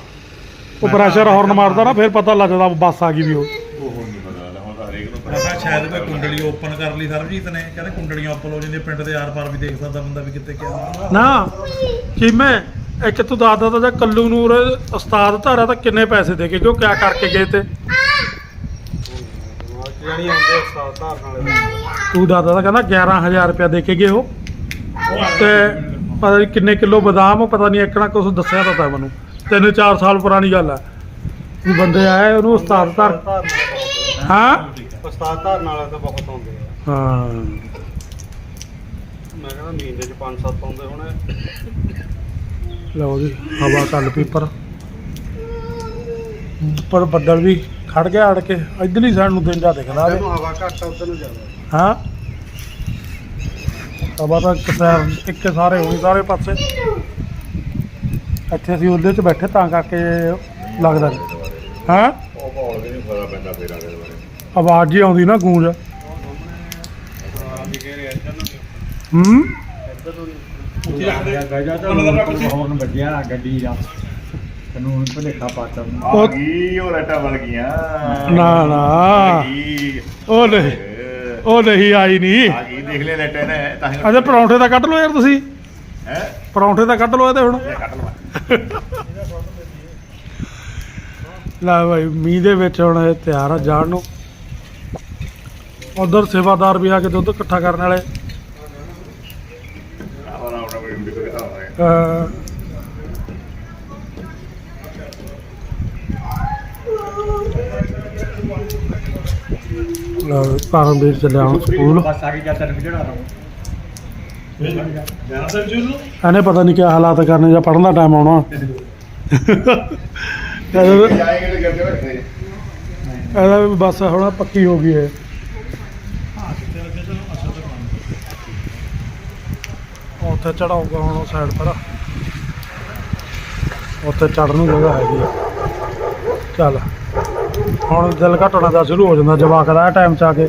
ਉਹ ਪ੍ਰੈਸ਼ਰ ਹਾਰਨ ਮਾਰਦਾ ਨਾ ਫਿਰ ਪਤਾ ਲੱਗਦਾ ਬੱਸ ਆ ਗਈ ਵੀ ਉਹ। ਉਹ ਹੁਣ ਨਹੀਂ ਪਤਾ ਲੱਗਦਾ, ਹੁਣ ਤਾਂ ਹਰੇਕ ਨੂੰ ਮੈਂ ਕਿਹਾ ਸ਼ਾਇਦ ਕੋਈ ਕੁੰਡਲੀ ਓਪਨ ਕਰ ਲਈ ਸਰਬਜੀਤ ਨੇ। ਕਹਿੰਦੇ ਕੁੰਡਲੀਆਂ ਓਪਨ ਹੋ ਜਾਂਦੀਆਂ ਪਿੰਡ ਦੇ ਆਰ-ਪਾਰ ਵੀ ਦੇਖ ਸਕਦਾ ਬੰਦਾ ਵੀ ਕਿੱਥੇ ਕਿਆ। ਨਾ ਕਿਵੇਂ? ਇੱਕ ਤੂੰ ਦੱਸਦਾ ਤਾਂ ਜਾਂ ਕੱਲੂ ਨੂੰ ਉਰੇ ਉਸਤਾਦ ਧਾਰਾ ਤਾਂ ਕਿੰਨੇ ਪੈਸੇ ਦੇ ਕੇ ਕਿਉਂ ਕਿਆ ਕਰਕੇ ਗਏ ਤੇ? ਉਸਤਾਦ ਧਾਰਨ ਵਾਲੇ ਤੂੰ ਦੱਸਦਾ ਤਾਂ ਕਹਿੰਦਾ 11000 ਰੁਪਇਆ ਦੇ ਕੇ ਗਏ ਉਹ। ਤੇ ਪਤਾ ਨਹੀਂ ਕਿੰਨੇ ਕਿਲੋ ਬਦਾਮ ਪਤਾ ਨਹੀਂ ਇੱਕਣਾ ਕੁਝ ਦੱਸਿਆ ਤਾਂ ਤਾ ਮੈਨੂੰ। ਤਿੰਨ ਚਾਰ ਸਾਲ ਪੁਰਾਣੀ ਗੱਲ ਹੈ ਵੀ ਬੰਦੇ ਆਏ ਉਹਨੂੰ ਉਸਤਾਦ ਧਾਰ ਹਾਂ? ਉਸਤਾਦ ਧਾਰਨ ਵਾਲੇ ਤਾਂ ਬਹੁਤ ਆਉਂਦੇ ਆ। ਹਾਂ। ਮੈਂ ਕਹਿੰਦਾ ਮਹੀਨੇ ਚ 5-7 ਆਉਂਦੇ ਹੋਣੇ। ਲਓ ਜੀ ਹਵਾ ਕੱਲ ਪੇਪਰ ਪਰ ਬੱਦਲ ਵੀ ਖੜ ਗਿਆ ਅੜ ਕੇ ਇਧਰਲੀ ਸਾਈਡ ਨੂੰ ਦਿਨ ਜਾ। ਦਿਖਦਾ ਵੇ ਹਵਾ ਘੱਟ ਆ ਉਧਰ ਨੂੰ ਜ਼ਿਆਦਾ ਹਾਂ? ਹਵਾ ਤਾਂ ਇੱਕ ਇੱਕ ਸਾਰੇ ਹੋਣੀ ਸਾਰੇ ਪਾਸੇ। ਇੱਥੇ ਅਸੀਂ ਉਹਦੇ 'ਚ ਬੈਠੇ ਤਾਂ ਕਰਕੇ ਲੱਗਦਾ ਨਹੀਂ ਹਾਂ? ਉਹ ਮਾਹੌਲ ਦੇ ਨਹੀਂ ਪਤਾ ਪੈਂਦਾ ਫੇਰ ਆਗੇ ਬਾਰੇ। ਆਵਾਜ਼ ਜੀ ਆਉਂਦੀ ਨਾ ਗੂੰਜ। ਰਿਹਾ ਇੱਧਰ ਨੂੰ। ਹੂੰ? ਇੱਧਰ ਨੂੰ ਗਜਾ ਤਾਂ ਦਾ ਰੱਖ ਹੋਰਨ ਵੱਜਿਆ ਗੱਡੀ ਦਾ। ਤੈਨੂੰ ਭਲੇਖਾ ਪਾਤਾ ਆ ਉਹ- ਗਈ ਉਹ ਰਟਾ ਬਣ ਗਈਆਂ। ਨਾ ਨਾ। ਆ ਗਈ ਉਹ ਨਹੀਂ ਉਹ ਨਹੀਂ ਆਈ ਨਹੀਂ। ਆ ਗਈ ਦੇਖ ਲੈ ਰਟੇ ਨੇ ਤਾਂ ਹੀ ਅਜੇ ਪਰੌਂਠੇ ਤਾਂ ਕੱਢ ਲਓ ਯਾਰ ਤੁਸੀਂ। ਹੈ? ਪਰੌਂਠੇ ਤਾਂ ਕੱਢ ਲਓ ਇਹਦੇ ਹੁਣ। ਲਵਾ ਲੈ ਭਾਈ ਮੀਂਹ ਦੇ ਵਿੱਚ ਹੁਣ ਇਹ ਤਿਆਰ ਆ ਜਾਣ ਨੂੰ। ਉਧਰ ਸੇਵਾਦਾਰ ਵੀ ਆ ਕੇ ਦੁੱਧ ਇਕੱਠਾ ਕਰਨ ਵਾਲੇ ਆਵਾ ਨਾ ਉਹਨਾਂ ਬੜੀ ਵੀਡੀਓ ਦਿਖਾ ਰਹੇ ਅਹ ਲਓ ਪਰਮਵੀਰ ਚੱਲਿਆ ਹੁਣ ਸਕੂਲ। ਬਸ ਆ ਜਾਂ ਤੈਨੂੰ ਇਹਨੇ ਪਤਾ ਨਹੀਂ ਕਿਆ ਹਾਲਾਤ ਕਰਨੇ ਜਾਂ ਪੜਨ ਦਾ ਟਾਈਮ ਆਉਣਾ। ਇਹਦਾ ਜਾਏਗੇ ਤੇ ਕਰਦੇ ਬੈਠੇ ਇਹਦਾ ਵੀ ਬਸ ਹੁਣ ਪੱਕੀ ਹੋ ਗਈ ਹੈ ਉੱਥੇ ਚੜਾਊਗਾ ਹੁਣ ਉਹ ਸਾਈਡ ਪਰ। ਉੱਥੇ ਚੜਨ ਨੂੰ ਜਗ੍ਹਾ ਹੈਗੀ ਆ। ਚੱਲ। ਹੁਣ ਦਿਲ ਘਟਣਾ ਦਾ ਸ਼ੁਰੂ ਹੋ ਜਾਂਦਾ ਜਵਾਕ ਦਾ ਟਾਈਮ ਚ ਆ ਕੇ।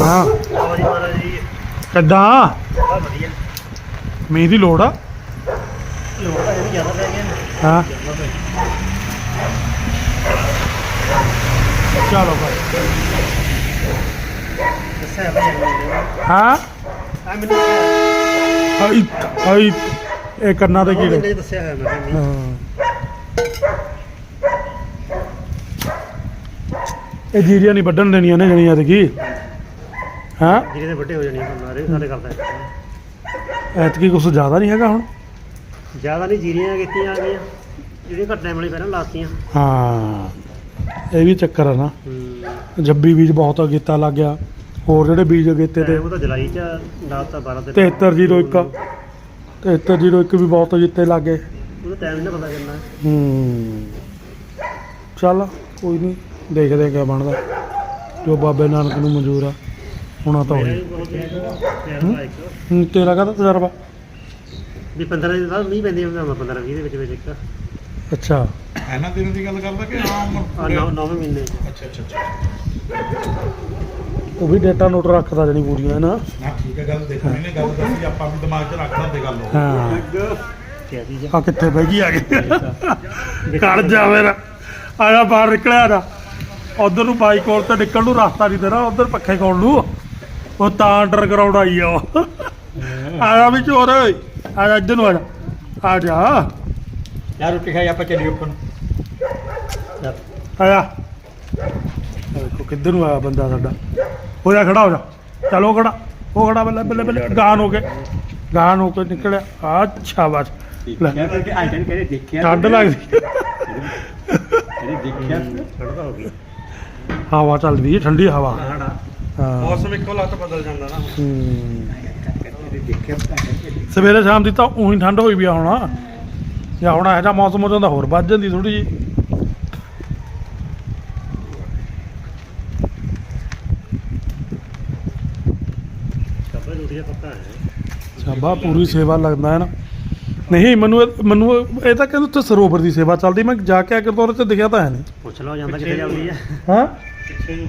ਹਾਂ। ਕਿੱਦਾਂ? ਮੀਂਹ ਦੀ ਲੋੜ ਆ? ਲੋੜ ਹਾਂ। ਚਲੋ ਭਾਈ ਹਾਂ? ਆ ਮੈਨੂੰ ਹਾਈ ਹਾਈ ਇਹ ਕੰਨਾਂ ਤੇ ਕੀੜੇ ਦੱਸਿਆ ਹੋਇਆ ਮੈਂ ਹਾਂ। ਇਹ ਜੀਰੀਆਂ ਨਹੀਂ ਵੱਢਣ ਦੇਣੀਆਂ ਨੇ ਜਣੀਆਂ ਤੇ ਕੀ? ਹਾਂ? ਜਿਹੜੇ ਦੇ ਵੱਡੇ ਹੋ ਜਾਣੀ ਸਾਰੇ ਸਾਡੇ ਕਰਦਾ ਐਤਕੀ ਕੁਛ ਜ਼ਿਆਦਾ ਨਹੀਂ ਹੈਗਾ ਹੁਣ? ਜ਼ਿਆਦਾ ਨਹੀਂ ਜੀਰੀਆਂ ਕੀਤੀਆਂ ਆ ਗਈਆਂ। ਜਿਹੜੀਆਂ ਘੱਟ ਟਾਈਮ ਵਾਲੀ ਪਹਿਲਾਂ ਲਾਤੀਆਂ। ਹਾਂ। ਇਹ ਵੀ ਚੱਕਰ ਆ ਨਾ। ਹੂੰ। ਜੱਬੀ ਬੀਜ ਬਹੁਤ ਅਗੇਤਾ ਲੱਗ ਗਿਆ। ਹੋਰ ਜਿਹੜੇ ਬੀਜ ਅਗੇਤੇ ਤੇ ਉਹ ਤਾਂ ਜੁਲਾਈ ਚ ਲਾਤਾ 12 ਦਿਨ 7301 7301 ਵੀ ਬਹੁਤ ਅਗੇਤੇ ਲੱਗ ਗਏ। ਉਹਦਾ ਟਾਈਮ ਨਾ ਪਤਾ ਕਿੰਨਾ ਹੈ। ਹੂੰ ਚੱਲ ਕੋਈ ਨਹੀਂ ਦੇਖਦੇ ਆ ਕਿਆ ਬਣਦਾ। ਜੋ ਬਾਬੇ ਨਾਨਕ ਨੂੰ ਮਨਜ਼ੂਰ ਆ ਹੋਣਾ ਤਾਂ ਹੋਈ ਹੂੰ? ਤੇਰਾ ਕਾਹਦਾ ਤਜਰਬਾ? ਵੀ 15 ਦਿਨ ਬਾਅਦ ਮੀਂਹ ਪੈਂਦੇ ਹੁੰਦੇ ਆ 15 20 ਦੇ ਵਿੱਚ ਵਿੱਚ ਇੱਕ। ਅੱਛਾ। ਇਹਨਾਂ ਦਿਨਾਂ ਦੀ ਗੱਲ ਕਰਦਾ ਕਿ ਆਮ ਨੌਵੇਂ ਮਹੀਨੇ ਅੱਛਾ ਅੱਛਾ। ਉਹ ਵੀ ਡੇਟਾ ਨੋਟ ਰੱਖਦਾ ਜਣੀ ਪੂਰੀਆਂ ਹੈ ਨਾ? ਨਾ ਠੀਕ ਹੈ ਗੱਲ ਦੇਖਣੀ ਨੇ ਗੱਲ ਦੱਸੀ ਆਪਾਂ ਵੀ ਦਿਮਾਗ 'ਚ ਰੱਖ ਲੈਂਦੇ ਗੱਲ ਉਹ ਹਾਂ। ਆ ਕਿੱਥੇ ਬਹਿ ਗਈ ਆ ਗਈ ਖੜ ਜਾ ਮੇਰਾ ਆਇਆ ਬਾਹਰ ਨਿਕਲਿਆ ਨਾ ਉਧਰ ਨੂੰ ਬਾਈਕ ਕੋਲ ਤੇ ਨਿਕਲ ਨੂੰ ਰਸਤਾ ਨਹੀਂ ਤੇਰਾ ਉਧਰ ਪੱਖੇ ਕੋਲ ਨੂੰ ਉਹ ਤਾਂ ਅੰਡਰਗਰਾਉਂਡ ਆਈ ਆ ਉਹ। ਆਇਆ ਵੀ ਚੋਰ ਓਏ। ਆ ਜਾ ਇੱਧਰ ਨੂੰ ਆ ਜਾ। ਆ ਜਾ। ਯਾਰ ਰੋਟੀ ਖਾਈ ਆਪਾਂ ਚੱਲੀ ਉੱਪਰ। ਆਇਆ। ਕਿੱਧਰ ਨੂੰ ਆਇਆ ਬੰਦਾ ਸਾਡਾ? ਹੋ ਜਾ ਖੜਾ ਹੋ ਜਾ। ਚੱਲ ਉਹ ਖੜਾ। ਉਹ ਖੜਾ ਬੱਲੇ ਬੱਲੇ ਬੱਲੇ। ਗਾਨ ਹੋ ਕੇ। ਗਾਨ ਹੋ ਕੇ ਨਿਕਲਿਆ। ਅੱਛਾ ਬਸ। ਲੈ। ਕਹਿੰਦੇ ਦੇਖਿਆ ਠੰਡ ਲੱਗਦੀ ਕਹਿੰਦੇ ਦੇਖਿਆ ਖੜਦਾ ਹੋ ਗਿਆ ਹਵਾ ਚੱਲਦੀ ਹੈ ਠੰਡੀ ਹਵਾ। ਮੌਸਮ ਇੱਕੋ ਲੱਤ ਬਦਲ ਜਾਂਦਾ ਨਾ। ਸਵੇਰੇ ਸ਼ਾਮ ਦੀ ਤਾਂ ਉਹੀ ਠੰਡ ਹੋਈ ਵੀ ਆ ਹੁਣ। ਜਾਂ ਹੁਣ ਇਹਦਾ ਮੌਸਮ ਹੋ ਜਾਂਦਾ ਹੋਰ ਵੱਧ ਜਾਂਦੀ ਥੋੜੀ ਜੀ ਕੱਪੜੇ ਰੋਟੀ ਦਾ ਪੱਕਾ ਹੈ ਸਾਬਾ ਪੂਰੀ ਸੇਵਾ ਲੱਗਦਾ ਹੈ ਨਾ। ਨਹੀਂ ਮੈਨੂੰ ਇਹ- ਮੈਨੂੰ ਇਹ- ਇਹ ਤਾਂ ਕਹਿੰਦੇ ਉੱਥੇ ਸਰੋਵਰ ਦੀ ਸੇਵਾ ਚੱਲਦੀ ਮੈਂ ਜਾ ਕੇ ਗੁਰਦੁਆਰੇ ਤੇ ਦਿਖਿਆ ਤਾਂ ਹੈ ਨਹੀਂ। ਪੁੱਛ ਲਓ ਜਾਂਦਾ ਕਿੱਥੇ ਚੱਲਦੀ ਹੈ ਹਾਂ? ਪਿੱਛੇ ਨੂੰ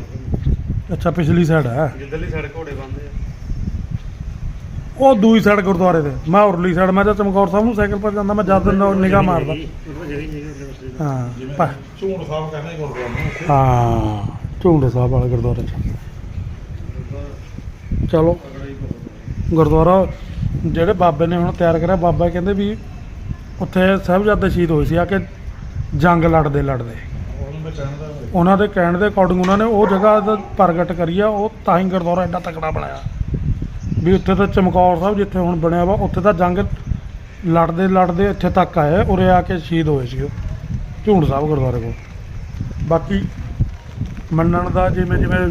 ਅੱਛਾ ਪਿਛਲੀ ਸਾਈਡ ਹੈ ਜਿੱਧਰਲੀ ਸਾਈਡ ਘੋੜੇ ਬੰਦੇ ਆ। ਉਹ ਦੂਈ ਸਾਈਡ ਗੁਰਦੁਆਰੇ ਦੇ ਮੈਂ ਉਰਲੀ ਸਾਈਡ ਮੈਂ ਤਾਂ ਚਮਕੌਰ ਸਾਹਿਬ ਨੂੰ ਸਾਈਕਲ ਪਰ ਜਾਂਦਾ ਮੈਂ ਜਦ ਨਿਗਾਹ ਮਾਰਦਾ। ਉਹ ਜਗ੍ਹਾ ਹੀ ਹੈਗੀ ਪਰ ਝੂੜ ਸਾਹਿਬ ਕਹਿੰਦੇ ਗੁਰਦੁਆਰਾ ਨੂੰ ਉੱਥੇ। ਹਾਂ ਝੂੰਡੇ ਸਾਹਿਬ ਵਾਲੇ ਗੁਰਦੁਆਰੇ ਚ। ਚਲੋ ਗੁਰਦੁਆਰਾ ਜਿਹੜੇ ਬਾਬੇ ਨੇ ਹੁਣ ਤਿਆਰ ਕਰਿਆ, ਬਾਬਾ ਕਹਿੰਦੇ ਵੀ ਉੱਥੇ ਸਾਹਿਬਜ਼ਾਦੇ ਸ਼ਹੀਦ ਹੋਏ ਸੀ, ਆ ਕੇ ਜੰਗ ਲੜਦੇ ਲੜਦੇ। ਉਹਨਾਂ ਦੇ ਕਹਿਣ ਦੇ ਅਕੋਰਡਿੰਗ ਉਹਨਾਂ ਨੇ ਉਹ ਜਗ੍ਹਾ ਦਾ ਪ੍ਰਗਟ ਕਰੀ ਆ, ਉਹ ਤਾਂ ਹੀ ਗੁਰਦੁਆਰਾ ਐਡਾ ਤਕੜਾ ਬਣਾਇਆ ਵੀ ਉੱਥੇ ਤਾਂ ਚਮਕੌਰ ਸਾਹਿਬ ਜਿੱਥੇ ਹੁਣ ਬਣਿਆ ਵਾ, ਉੱਥੇ ਤਾਂ ਜੰਗ ਲੜਦੇ ਲੜਦੇ ਇੱਥੇ ਤੱਕ ਆਏ, ਉਰੇ ਆ ਕੇ ਸ਼ਹੀਦ ਹੋਏ ਸੀ ਉਹ ਝੂੰਡ ਸਾਹਿਬ ਗੁਰਦੁਆਰੇ ਕੋਲ। ਬਾਕੀ ਮੰਨਣ ਦਾ ਜਿਵੇਂ ਜਿਵੇਂ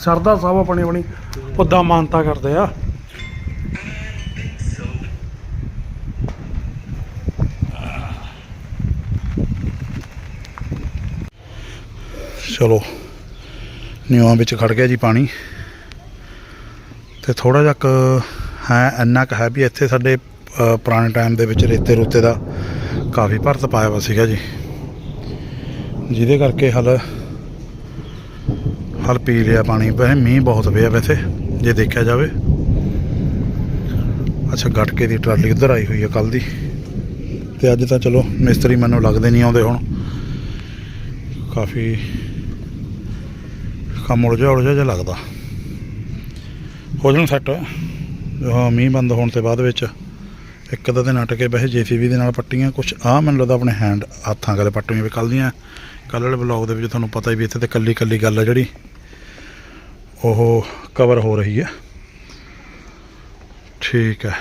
ਸਰਦਾ ਸਾਹਿਬ ਆਪਣੀ ਆਪਣੀ ਉੱਦਾਂ ਮਾਨਤਾ ਕਰਦੇ ਆ। ਚਲੋ ਨਿਉਆਂ ਵਿੱਚ ਖੜ ਗਿਆ ਜੀ ਪਾਣੀ। ਤੇ ਥੋੜਾ ਜਿਹਾ ਹੈ, ਇੰਨਾ ਕੁ ਹੈ ਵੀ ਇੱਥੇ ਸਾਡੇ ਪੁਰਾਣੇ ਟਾਈਮ ਦੇ ਵਿੱਚ ਰੇਤੇ ਰੁੱਤੇ ਦਾ ਕਾਫੀ ਭਰਤ ਪਾਇਆ ਵਾ ਸੀਗਾ ਜੀ। ਜਿਹਦੇ ਕਰਕੇ ਹਲ ਹਲ ਪੀ ਲਿਆ ਪਾਣੀ। ਵੈਸੇ ਮੀਂਹ ਬਹੁਤ ਪਿਆ ਵੈਸੇ, ਜੇ ਦੇਖਿਆ ਜਾਵੇ। ਅੱਛਾ, ਗਟਕੇ ਦੀ ਟਰਾਲੀ ਉੱਧਰ ਆਈ ਹੋਈ ਹੈ ਕੱਲ ਦੀ। ਤੇ ਅੱਜ ਤਾਂ ਚਲੋ ਮਿਸਤਰੀ ਮੈਨੂੰ ਲੱਗਦੇ ਨਹੀਂ ਆਉਂਦੇ ਹੁਣ। ਕਾਫੀ ਕੰਮ ਉਲਝਿਆ ਉਲਝਿਆ ਜਿਹਾ ਲੱਗਦਾ। ਹੋ ਜਾਣ ਸੈੱਟ ਮੀਂਹ ਬੰਦ ਹੋਣ ਤੋਂ ਬਾਅਦ ਵਿੱਚ ਇੱਕ ਅੱਧਾ ਦਿਨ ਅਟ ਕੇ ਵੈਸੇ ਜੀਸੀਬੀ ਦੇ ਨਾਲ ਪੱਟੀਆਂ। ਕੁਝ ਆ ਮੈਨੂੰ ਲੱਗਦਾ ਆਪਣੇ ਹੈਂਡ ਹੱਥਾਂ ਗਲੇ ਪੱਟੀਆਂ ਵੀ ਕੱਲ ਦੀਆਂ। ਕੱਲ੍ਹ ਵਾਲੇ ਬਲੌਗ ਦੇ ਵਿੱਚ ਤੁਹਾਨੂੰ ਪਤਾ ਹੀ ਵੀ ਇੱਥੇ ਤੇ ਕੱਲੀ ਕੱਲੀ ਗੱਲ ਆ ਜਿਹੜੀ। ਉਹ ਕਵਰ ਹੋ ਰਹੀ ਹੈ ਠੀਕ ਹੈ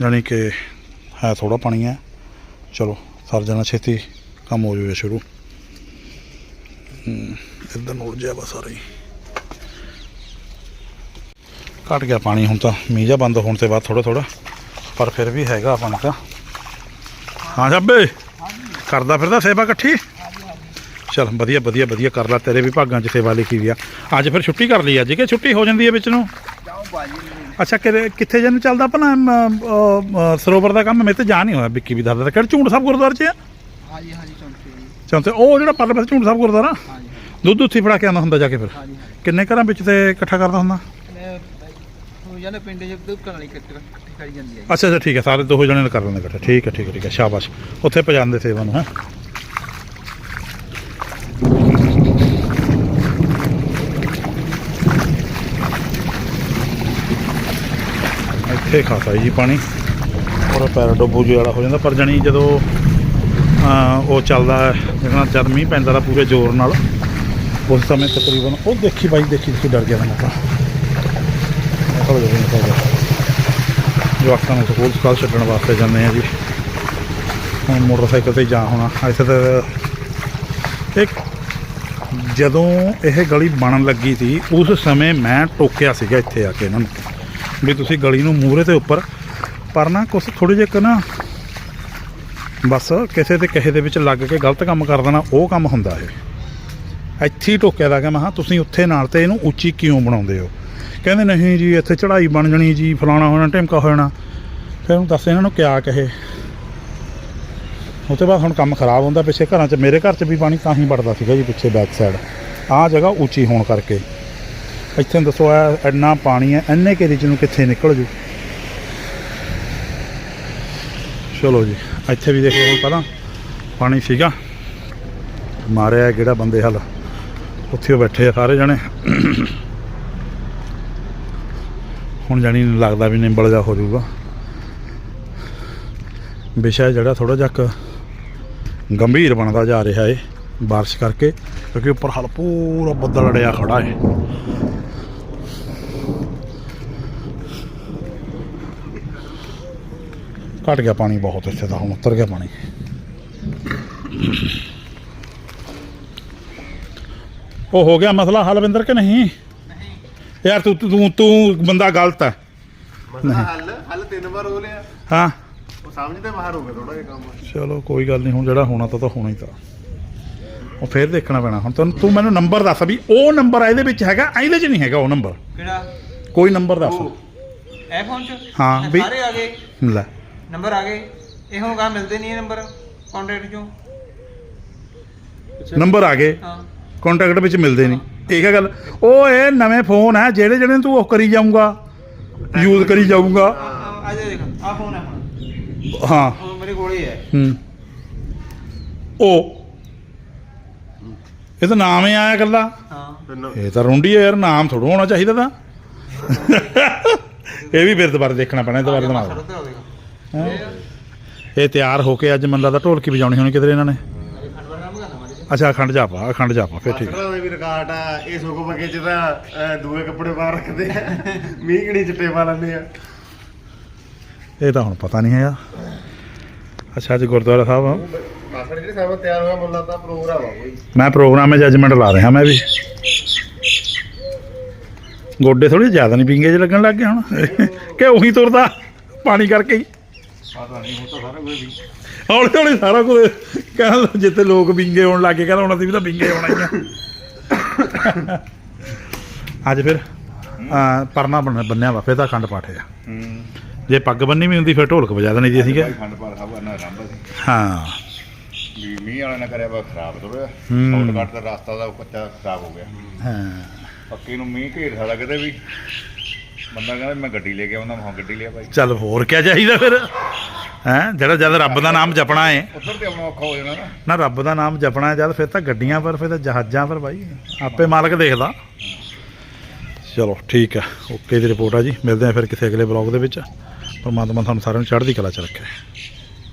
ਜਾਣੀ ਕਿ ਹੈ ਥੋੜਾ ਪਾਣੀ ਹੈ ਚਲੋ, ਸਰ ਜਾਣਾ ਛੇਤੀ। ਕੰਮ ਹੋ ਜਾਵੇ ਸ਼ੁਰੂ। ਇਦਾਂ ਨੂੰ ਉਲਝਿਆ ਵਾ ਸਾਰਾ ਹੀ। ਘਟ ਗਿਆ ਪਾਣੀ ਹੁਣ ਤਾਂ ਮੀਂਹ ਬੰਦ ਹੋਣ ਤੇ ਬਾਅਦ ਥੋੜਾ ਥੋੜਾ ਪਰ ਫਿਰ ਵੀ ਹੈਗਾ ਪਾਣੀ ਤਾਂ। ਹਾਂ ਜੱਬੇ ਕਰਦਾ ਫਿਰਦਾ ਸੇਵਾ ਇਕੱਠੀ? ਚਲ ਵਧੀਆ ਵਧੀਆ ਵਧੀਆ ਕਰ ਲੈ ਤੇਰੇ ਵੀ ਭਾਗਾਂ 'ਚ ਸੇਵਾ ਲਿਖੀ ਵੀ ਆ। ਅੱਜ ਫਿਰ ਛੁੱਟੀ ਕਰ ਲਈ ਅੱਜ ਕਿ ਛੁੱਟੀ ਹੋ ਜਾਂਦੀ ਹੈ ਵਿੱਚ ਨੂੰ? ਅੱਛਾ ਕਿੱਥੇ ਜਨ ਚੱਲਦਾ ਭਲਾ ਸਰੋਵਰ ਦਾ ਕੰਮ? ਮੇਰੇ ਤੇ ਜਾ ਨਹੀਂ ਹੋਇਆ ਵਿੱਕੀ ਵੀ ਦੱਸਦਾ ਕਿਹੜਾ ਝੂੰਡ ਸਾਹਿਬ ਗੁਰਦੁਆਰੇ 'ਚ ਆ? ਹਾਂਜੀ ਹਾਂਜੀ ਚੌਂਤੇ ਉਹ ਜਿਹੜਾ ਪਰਲੇ ਪਾਸੇ ਝੂੰਡ ਸਾਹਿਬ ਗੁਰਦੁਆਰਾ? ਹਾਂਜੀ। ਦੁੱਧ ਉੱਥੇ ਫੜਾ ਕੇ ਆਉਂਦਾ ਹੁੰਦਾ ਜਾ ਕੇ ਫਿਰ? ਹਾਂਜੀ ਕਿੰਨੇ ਘਰਾਂ ਵਿੱਚ ਤੇ ਇਕੱਠਾ ਕਰਦਾ ਹੁੰਦਾ? ਹੋ ਜਾਂਦਾ ਪਿੰਡ ਚ ਦੁੱਧ ਕਰਨ ਲਈ ਇਕੱਠੀ ਇਕੱਠੀ ਕਰੀ ਜਾਂਦੀ ਹੈ ਅੱਛਾ ਅੱਛਾ ਠੀਕ ਹੈ। ਸਾਰੇ ਦੋ ਜਣੇ ਕਰ ਲੈਂਦੇ ਇਕੱਠੇ। ਠੀਕ ਹੈ ਠੀਕ ਹੈ ਠੀਕ ਹੈ। ਸ਼ਾਬਾਸ਼। ਉੱਥੇ ਪਜਾਉਂਦੇ ਸੇਵਾ ਨੂੰ ਹੈ? ਇੱਥੇ ਖਾਸਾ ਜੀ ਪਾਣੀ। ਔਰ ਪੈਰ ਡੋਬੂ ਜਿਹੀ ਵਾਲਾ ਹੋ ਜਾਂਦਾ। ਪਰ ਜਣੀ ਜਦੋਂ ਉਹ ਚੱਲਦਾ ਜਿਹੜਾ ਜਦ ਮੀਂਹ ਪੈਂਦਾ ਤਾਂ ਪੂਰੇ ਜ਼ੋਰ ਨਾਲ ਉਸ ਸਮੇਂ ਤਕਰੀਬਨ ਉਹ ਦੇਖੀ ਬਾਈ, ਦੇਖੀ ਤੁਸੀਂ ਡਰ ਗਿਆ ਮੈਨੂੰ ਤਾਂ। ਨਿਕਲ ਜਾ ਨਿਕਲ ਜਾ। ਜਵਾਕਾਂ ਨੂੰ ਸਕੂਲ ਸਕਾਲ ਛੱਡਣ ਵਾਸਤੇ ਜਾਂਦੇ ਆ ਜੀ। ਹੁਣ ਮੋਟਰਸਾਈਕਲ ਤੇ ਜਾ ਹੋਣਾ। ਇੱਥੇ ਤਾਂ ਇੱਕ ਜਦੋਂ ਇਹ ਗਲੀ ਬਣਨ ਲੱਗੀ ਸੀ, ਉਸ ਸਮੇਂ ਮੈਂ ਟੋਕਿਆ ਸੀਗਾ ਇੱਥੇ ਆ ਕੇ ਇਹਨਾਂ ਨੂੰ ਵੀ ਤੁਸੀਂ ਗਲੀ ਨੂੰ ਮੂਹਰੇ ਤੇ ਉੱਪਰ ਪਰ ਨਾ ਕੁਛ ਥੋੜੀ ਜਿਹੀ ਕੁ ਨਾ ਬਸ ਕਿਸੇ ਤੇ ਕਿਸੇ ਦੇ ਵਿੱਚ ਲੱਗ ਕੇ ਗਲਤ ਕੰਮ ਕਰ ਦੇਣਾ, ਉਹ ਕੰਮ ਹੁੰਦਾ ਇਹ। ਇੱਥੇ ਹੀ ਟੋਕਿਆ ਦਾ ਕਿ ਮੈਂ ਕਿਹਾ, ਤੁਸੀਂ ਉੱਥੇ ਨਾਲ ਤੇ ਇਹਨੂੰ ਉੱਚੀ ਕਿਉਂ ਬਣਾਉਂਦੇ ਹੋ? ਕਹਿੰਦੇ, ਨਹੀਂ ਜੀ, ਇੱਥੇ ਚੜ੍ਹਾਈ ਬਣ ਜਣੀ ਜੀ, ਫਲਾਣਾ ਹੋਣਾ, ਢਿਮਕਾ ਹੋ ਜਾਣਾ। ਫਿਰ ਉਹਨੂੰ ਦੱਸ ਇਹਨਾਂ ਨੂੰ ਕਿਆ ਕਹੇ। ਉਹ ਤੋਂ ਬਾਅਦ ਹੁਣ ਕੰਮ ਖਰਾਬ ਹੁੰਦਾ, ਪਿੱਛੇ ਘਰਾਂ 'ਚ, ਮੇਰੇ ਘਰ 'ਚ ਵੀ ਪਾਣੀ ਤਾਂ ਹੀ ਵੜਦਾ ਸੀਗਾ ਜੀ ਪਿੱਛੇ ਬੈਕ ਸਾਈਡ ਆਹ ਜਗ੍ਹਾ ਉੱਚੀ ਹੋਣ ਕਰਕੇ। ਇੱਥੇ ਦੱਸੋ ਆ ਇੰਨਾ ਪਾਣੀ ਹੈ, ਇੰਨੇ ਘੇਰੇ 'ਚ ਨੂੰ ਕਿੱਥੇ ਨਿਕਲ ਜੂ? ਚਲੋ ਜੀ, ਇੱਥੇ ਵੀ ਦੇਖ ਲਓ ਪਹਿਲਾਂ ਪਾਣੀ ਸੀਗਾ। ਮਾਰਿਆ ਕਿਹੜਾ ਬੰਦੇ ਹਲ? ਉੱਥੇ ਬੈਠੇ ਆ ਸਾਰੇ ਜਣੇ। ਹੁਣ ਜਾਨੀ ਨੂੰ ਲੱਗਦਾ ਵੀ ਨਿੰਬਲ ਜਾ ਹੋ ਜਾਊਗਾ। ਵਿਸ਼ਾ ਜਿਹੜਾ ਥੋੜਾ ਜਿਹਾ ਗੰਭੀਰ ਬਣਦਾ ਜਾ ਰਿਹਾ ਏ بارش ਕਰਕੇ, ਕਿਉਂਕਿ ਉੱਪਰ ਹਲ ਪੂਰਾ ਬੱਦਲ ਅੜਿਆ ਖੜਾ ਏ। ਘਟ ਗਿਆ ਪਾਣੀ ਬਹੁਤ ਇੱਥੇ ਦਾ ਹੁਣ ਉਤਰ ਗਿਆ ਪਾਣੀ। ਉਹ ਹੋ ਗਿਆ ਮਸਲਾ ਹੱਲ ਵਿੰਦਰ ਕਿ ਨਹੀਂ? ਯਾਰ ਤੂੰ ਤੂੰ ਤੂੰ ਬੰਦਾ ਗਲਤ ਹੈ। ਮਸਲਾ ਹੱਲ ਹੱਲ ਤਿੰਨ ਵਾਰ ਹੋ ਲਿਆ ਹਾਂ। ਉਹ ਸਮਝਦੇ ਬਾਹਰ ਹੋ ਗਿਆ ਥੋੜਾ ਜਿਹਾ ਕੰਮ। ਚਲੋ ਕੋਈ ਗੱਲ ਨਹੀਂ ਹੁਣ ਜਿਹੜਾ ਹੋਣਾ ਤਾਂ ਤਾਂ ਹੋਣਾ ਹੀ ਤਾਂ। ਉਹ ਫੇਰ ਦੇਖਣਾ ਪੈਣਾ। ਹੁਣ ਤੈਨੂੰ ਤੂੰ ਮੈਨੂੰ ਨੰਬਰ ਦੱਸ ਵੀ ਉਹ ਨੰਬਰ ਇਹਦੇ ਵਿੱਚ ਹੈਗਾ ਇਹਦੇ 'ਚ ਨਹੀਂ ਹੈਗਾ ਉਹ ਨੰਬਰ। ਕਿਹੜਾ? ਕੋਈ ਨੰਬਰ ਦੱਸ। ਇਹ ਫੋਨ ਚ? ਹਾਂ, ਵੀ- ਸਾਰੇ ਆ ਗਏ। ਲੈ। ਨੰਬਰ ਆ ਗਏ। ਇਹ ਕਾ ਮਿਲਦੇ ਨਹੀਂ ਇਹ ਨੰਬਰ। ਕੰਟੈਕਟ ਚੋਂ। ਨੰਬਰ ਆ ਗਏ। ਹਾਂ। ਕੰਟੈਕਟ ਵਿੱਚ ਮਿਲਦੇ ਨਹੀਂ। ਠੀਕ ਹੈ ਗੱਲ? ਉਹ ਇਹ ਨਵੇਂ ਫੋਨ ਹੈ ਜਿਹੜੇ ਜਿਹੜੇ ਤੂੰ ਉਹ ਕਰੀ ਜਾਊਗਾ। ਯੂਜ਼ ਕਰੀ ਜਾਊਗਾ। ਆ ਆ ਜਾ ਦੇਖ ਆ ਫੋਨ ਹੈ ਹੁਣ। ਹਾਂ। ਉਹ ਮੇਰੇ ਕੋਲ ਹੀ ਹੈ। ਹੂੰ। ਉਹ ਇਹ ਤਾਂ ਨਾਮ ਹੀ ਆਇਆ ਕੱਲਾ ਹਾਂ। ਇਹ ਤਾਂ ਰੁੰਡੀ ਹੈ ਯਾਰ ਨਾਮ ਥੋੜਾ ਹੋਣਾ ਚਾਹੀਦਾ ਤਾਂ। ਇਹ ਵੀ ਫਿਰ ਦੁਬਾਰਾ ਦੇਖਣਾ ਪੈਣਾ ਦੁਬਾਰਾ ਦਿਮਾਗ? ਇਹ ਤਿਆਰ ਹੋ ਕੇ ਅੱਜ ਮੰਨ ਦਾ ਢੋਲਕੀ ਵਜਾਉਣੀ ਹੋਣੀ ਕਿਧਰੇ ਇਹਨਾਂ ਨੇ ਖੰਡਵਾ ਕੰਮ ਕਰਨਾ ਮਾਰੇ ਅੱਛਾ ਅਖੰਡ ਜਾਪਾ ਅਖੰਡ ਜਾਪਾ ਫਿਰ ਠੀਕ ਦਾ ਵੀ ਰਿਕਾਰਡ ਆ ਇਹ ਸੁੱਕ ਬਕੇ ਚ ਤਾਂ ਅਹ, ਦੂਏ ਕੱਪੜੇ ਬਾਹਰ ਰੱਖਦੇ ਆ ਮੀਂਹ ਕਿਹੜੀ ਚਿੱਟੇ ਪਾ ਲੈਂਦੇ ਆ। ਇਹ ਤਾਂ ਹੁਣ ਪਤਾ ਨਹੀਂ ਹੈਗਾ। ਅੱਛਾ ਅੱਜ ਗੁਰਦੁਆਰਾ ਸਾਹਿਬ ਮਾਸੜ ਜਿਹੜੇ ਸਾਹਮਣੇ ਤਿਆਰ ਹੋਇਆ ਮੁੱਲਾ ਦਾ ਪ੍ਰੋਗਰਾਮ ਆ ਕੋਈ। ਮੈਂ ਪ੍ਰੋਗਰਾਮ ਵਿੱਚ ਜੱਜਮੈਂਟ ਲਾ ਰਿਹਾ ਮੈਂ ਵੀ। ਗੋਡੇ ਥੋੜੀ ਜ਼ਿਆਦਾ ਨਹੀਂ ਪਿੰਗੇ ਚ ਲੱਗਣ ਲੱਗ ਗਏ ਹੁਣ। ਕਿ ਉਹੀ ਤੁਰਦਾ? ਪਾਣੀ ਕਰਕੇ ਹੀ। ਪਤਾ ਨਹੀਂ ਤਾਂ ਸਾਰਾ ਕੁਝ ਵੀ। ਹੌਲੀ ਹੌਲੀ ਸਾਰਾ ਕੁਝ ਕਹਿੰਦਾ ਜਿੱਥੇ ਲੋਕ ਬਿੰਗੇ ਹੋਣ ਲੱਗੇ ਕਹਿੰਦਾ ਹੁਣ ਅਸੀਂ ਵੀ ਤਾਂ ਬਿੰਗੇ ਹੋਣਾ ਹੀ ਆ। ਅੱਜ ਫਿਰ ਆ, ਪਰਨਾ ਬੰਨ- ਬੰਨਿਆ ਵਾ ਫਿਰ ਤਾਂ ਅਖੰਡ ਪਾਠ ਆ। ਹੂੰ ਜੇ ਪੱਗ ਬੰਨੀ ਵੀ ਹੁੰਦੀ ਫਿਰ ਢੋਲਕ ਵਜਾ ਦੇਣੀ ਸੀ ਸੀਗੇ ਖੰਡ ਪਾਲ ਖਾਵਾ ਨਾ ਰੰਭ ਸੀ। ਹਾਂ। ਵੀ ਮੀਂਹ ਵਾਲਾ ਨਾ ਕਰਿਆ ਬਾ ਖਰਾਬ ਥੋੜਾ। ਸ਼ਾਰਟਕਟ ਦਾ ਰਸਤਾ ਦਾ ਕੱਚਾ ਖਰਾਬ ਹੋ ਗਿਆ। ਹਾਂ। ਪੱਕੀ ਨੂੰ ਮੀਂਹ ਘੇਰ ਸਕਦਾ ਕਿਤੇ ਵੀ। ਬੰਦਾ ਕਹਿੰਦਾ ਮੈਂ ਗੱਡੀ ਲੈ ਕੇ ਆਉਂਦਾ ਮੈਂ ਕਿਹਾ ਗੱਡੀ ਲਿਆ ਭਾਈ। ਚੱਲ ਹੋਰ ਕੀ ਚਾਹੀਦਾ ਫਿਰ? ਹੈ? ਜਿਹੜਾ ਜਦ ਰੱਬ ਦਾ ਨਾਮ ਜਪਣਾ ਹੈ ਉੱਧਰ ਤੇ ਆਉਣਾ ਔਖਾ ਹੋ ਜਾਣਾ ਨਾ। ਨਾ ਰੱਬ ਦਾ ਨਾਮ ਜਪਣਾ ਹੈ ਜਦ ਫਿਰ ਤਾਂ ਗੱਡੀਆਂ ਪਰ ਫਿਰ ਤਾਂ ਜਹਾਜ਼ਾਂ ਪਰ ਬਾਈ। ਆਪੇ ਮਾਲਕ ਦੇਖਦਾ। ਚਲੋ ਠੀਕ ਹੈ। ਓਕੇ ਦੀ ਰਿਪੋਰਟ ਆ ਜੀ। ਮਿਲਦੇ ਆ ਫਿਰ ਕਿਸੇ ਅਗਲੇ ਬਲੌਗ ਦੇ ਵਿੱਚ। ਪਰਮਾਤਮਾ ਤੁਹਾਨੂੰ ਸਾਰਿਆਂ ਨੂੰ ਚੜ੍ਹਦੀ ਕਲਾ ਚ ਰੱਖੇ।